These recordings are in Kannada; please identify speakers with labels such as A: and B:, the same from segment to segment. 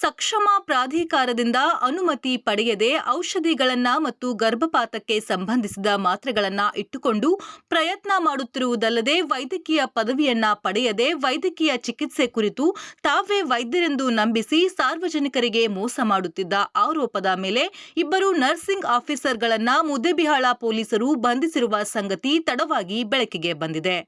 A: ಸಕ್ಷಮ ಪ್ರಾಧಿಕಾರದಿಂದ ಅನುಮತಿ ಪಡೆಯದೆ ಔಷಧಿಗಳನ್ನ ಮತ್ತು ಗರ್ಭಪಾತಕ್ಕೆ ಸಂಬಂಧಿಸಿದ ಮಾತ್ರೆಗಳನ್ನ ಇಟ್ಟುಕೊಂಡು ಪ್ರಯತ್ನ ಮಾಡುತ್ತಿರುವುದಲ್ಲದೆ ವೈದ್ಯಕೀಯ ಪದವಿಯನ್ನ ಪಡೆಯದೆ ವೈದ್ಯಕೀಯ ಚಿಕಿತ್ಸೆ ಕುರಿತು ತಾವೇ ವೈದ್ಯರೆಂದು ನಂಬಿಸಿ ಸಾರ್ವಜನಿಕರಿಗೆ ಮೋಸ ಮಾಡುತ್ತಿದ್ದ ಆರೋಪದ ಮೇಲೆ ಇಬ್ಬರು ನರ್ಸಿಂಗ್ ಆಫೀಸರ್ಗಳನ್ನ ಮುದ್ದೆಬಿಹಾಳ ಪೊಲೀಸರು ಬಂಧಿಸಿರುವ ಸಂಗತಿ ತಡವಾಗಿ ಬೆಳಕಿಗೆ ಬಂದಿದೆ.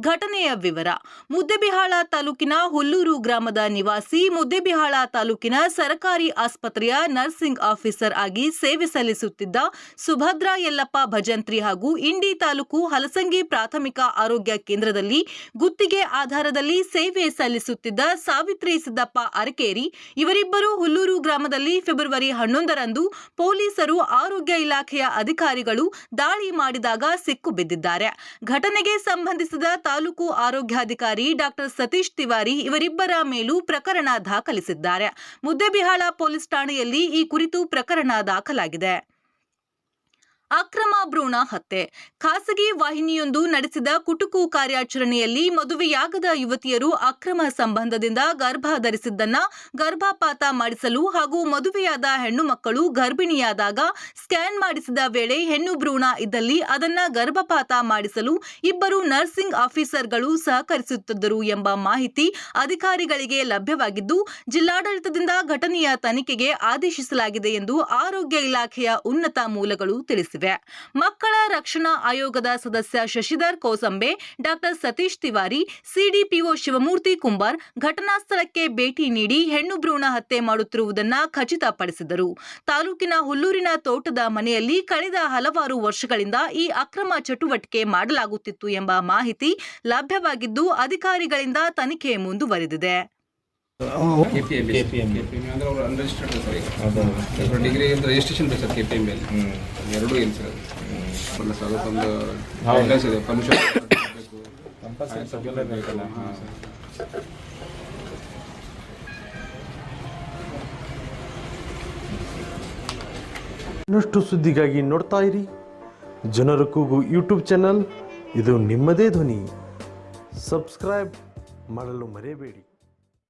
A: ಘಟನೆಯ ವಿವರ, ಮುದ್ದೆಬಿಹಾಳ ತಾಲೂಕಿನ ಹುಲ್ಲೂರು ಗ್ರಾಮದ ನಿವಾಸಿ ಮುದ್ದೆಬಿಹಾಳ ತಾಲೂಕಿನ ಸರ್ಕಾರಿ ಆಸ್ಪತ್ರೆಯ ನರ್ಸಿಂಗ್ ಆಫೀಸರ್ ಆಗಿ ಸೇವೆ ಸಲ್ಲಿಸುತ್ತಿದ್ದ ಸುಭದ್ರಾ ಯಲ್ಲಪ್ಪ ಭಜಂತ್ರಿ ಹಾಗೂ ಇಂಡಿ ತಾಲೂಕು ಹಲಸಂಗಿ ಪ್ರಾಥಮಿಕ ಆರೋಗ್ಯ ಕೇಂದ್ರದಲ್ಲಿ ಗುತ್ತಿಗೆ ಆಧಾರದಲ್ಲಿ ಸೇವೆ ಸಲ್ಲಿಸುತ್ತಿದ್ದ ಸಾವಿತ್ರಿ ಸಿದ್ದಪ್ಪ ಅರಕೇರಿ, ಇವರಿಬ್ಬರು ಹುಲ್ಲೂರು ಗ್ರಾಮದಲ್ಲಿ ಫೆಬ್ರವರಿ ಹನ್ನೊಂದರಂದು ಪೊಲೀಸರು ಆರೋಗ್ಯ ಇಲಾಖೆಯ ಅಧಿಕಾರಿಗಳು ದಾಳಿ ಮಾಡಿದಾಗ ಸಿಕ್ಕು ಬಿದ್ದಿದ್ದಾರೆ. ಘಟನೆಗೆ ಸಂಬಂಧಿಸಿದ ತಾಲೂಕು ಆರೋಗ್ಯಾಧಿಕಾರಿ ಡಾಕ್ಟರ್ ಸತೀಶ್ ತಿವಾರಿ ಇವರಿಬ್ಬರ ಮೇಲೂ ಪ್ರಕರಣ ದಾಖಲಿಸಿದ್ದಾರೆ. ಮುದ್ದೆಬಿಹಾಳ ಪೊಲೀಸ್ ಠಾಣೆಯಲ್ಲಿ ಈ ಕುರಿತು ಪ್ರಕರಣ ದಾಖಲಾಗಿದೆ. ಅಕ್ರಮ ಭ್ರೂಣ ಹತ್ಯೆ. ಖಾಸಗಿ ವಾಹಿನಿಯೊಂದು ನಡೆಸಿದ ಕುಟುಕು ಕಾರ್ಯಾಚರಣೆಯಲ್ಲಿ ಮದುವೆಯಾಗದ ಯುವತಿಯರು ಅಕ್ರಮ ಸಂಬಂಧದಿಂದ ಗರ್ಭ ಧರಿಸಿದ್ದನ್ನ ಗರ್ಭಪಾತ ಮಾಡಿಸಲು ಹಾಗೂ ಮದುವೆಯಾದ ಹೆಣ್ಣು ಮಕ್ಕಳು ಗರ್ಭಿಣಿಯಾದಾಗ ಸ್ಕ್ಯಾನ್ ಮಾಡಿಸಿದ ವೇಳೆ ಹೆಣ್ಣು ಭ್ರೂಣ ಇದ್ದಲ್ಲಿ ಅದನ್ನ ಗರ್ಭಪಾತ ಮಾಡಿಸಲು ಇಬ್ಬರು ನರ್ಸಿಂಗ್ ಆಫೀಸರ್ಗಳು ಸಹಕರಿಸುತ್ತಿದ್ದರು ಎಂಬ ಮಾಹಿತಿ ಅಧಿಕಾರಿಗಳಿಗೆ ಲಭ್ಯವಾಗಿದ್ದು, ಜಿಲ್ಲಾಡಳಿತದಿಂದ ಘಟನೆಯ ತನಿಖೆಗೆ ಆದೇಶಿಸಲಾಗಿದೆ ಎಂದು ಆರೋಗ್ಯ ಇಲಾಖೆಯ ಉನ್ನತ ಮೂಲಗಳು ತಿಳಿಸಿವೆ. ಮಕ್ಕಳ ರಕ್ಷಣಾ ಆಯೋಗದ ಸದಸ್ಯ ಶಶಿಧರ್ ಕೋಸಂಬೆ, ಡಾಕ್ಟರ್ ಸತೀಶ್ ತಿವಾರಿ, ಸಿಡಿಪಿಒ ಶಿವಮೂರ್ತಿ ಕುಂಬಾರ್ ಘಟನಾ ಸ್ಥಳಕ್ಕೆ ಭೇಟಿ ನೀಡಿ ಹೆಣ್ಣು ಭ್ರೂಣ ಹತ್ಯೆ ಮಾಡುತ್ತಿರುವುದನ್ನು ಖಚಿತಪಡಿಸಿದರು. ತಾಲೂಕಿನ ಹುಲ್ಲೂರಿನ ತೋಟದ ಮನೆಯಲ್ಲಿ ಕಳೆದ ಹಲವಾರು ವರ್ಷಗಳಿಂದ ಈ ಅಕ್ರಮ ಚಟುವಟಿಕೆ ಮಾಡಲಾಗುತ್ತಿತ್ತು ಎಂಬ ಮಾಹಿತಿ ಲಭ್ಯವಾಗಿದ್ದು, ಅಧಿಕಾರಿಗಳಿಂದ ತನಿಖೆ ಮುಂದುವರೆದಿದೆ.
B: K P M K P M ಅಂದರೆ ಅವರು ಅನ್ರಿಜಿಸ್ಟರ್ಡ್ ಸರ್. ಈಗ ಅವ್ರ ಡಿಗ್ರಿ ರಿಜಿಸ್ಟ್ರೇಷನ್ ಬೇಕು sir K P M B ಎರಡೂ ಇಲ್ಲ ಸರ್ ಅಲ್ಲ ಸರ್ ಅದಕ್ಕೊಂದು ಗೈಡ್ಲೈನ್ಸ್ ಇದೆ. ಪರ್ಮಿಷನ್ ಬೇಕು ಹಾಂ. ಸರ್
C: ಇನ್ನಷ್ಟು ಸುದ್ದಿಗಾಗಿ ನೋಡ್ತಾ ಇರಿ. ಜನರ ಕೂಗು ಯೂಟ್ಯೂಬ್ ಚಾನಲ್ ಇದು ನಿಮ್ಮದೇ ಧ್ವನಿ. ಸಬ್ಸ್ಕ್ರೈಬ್ ಮಾಡಲು ಮರೆಯಬೇಡಿ.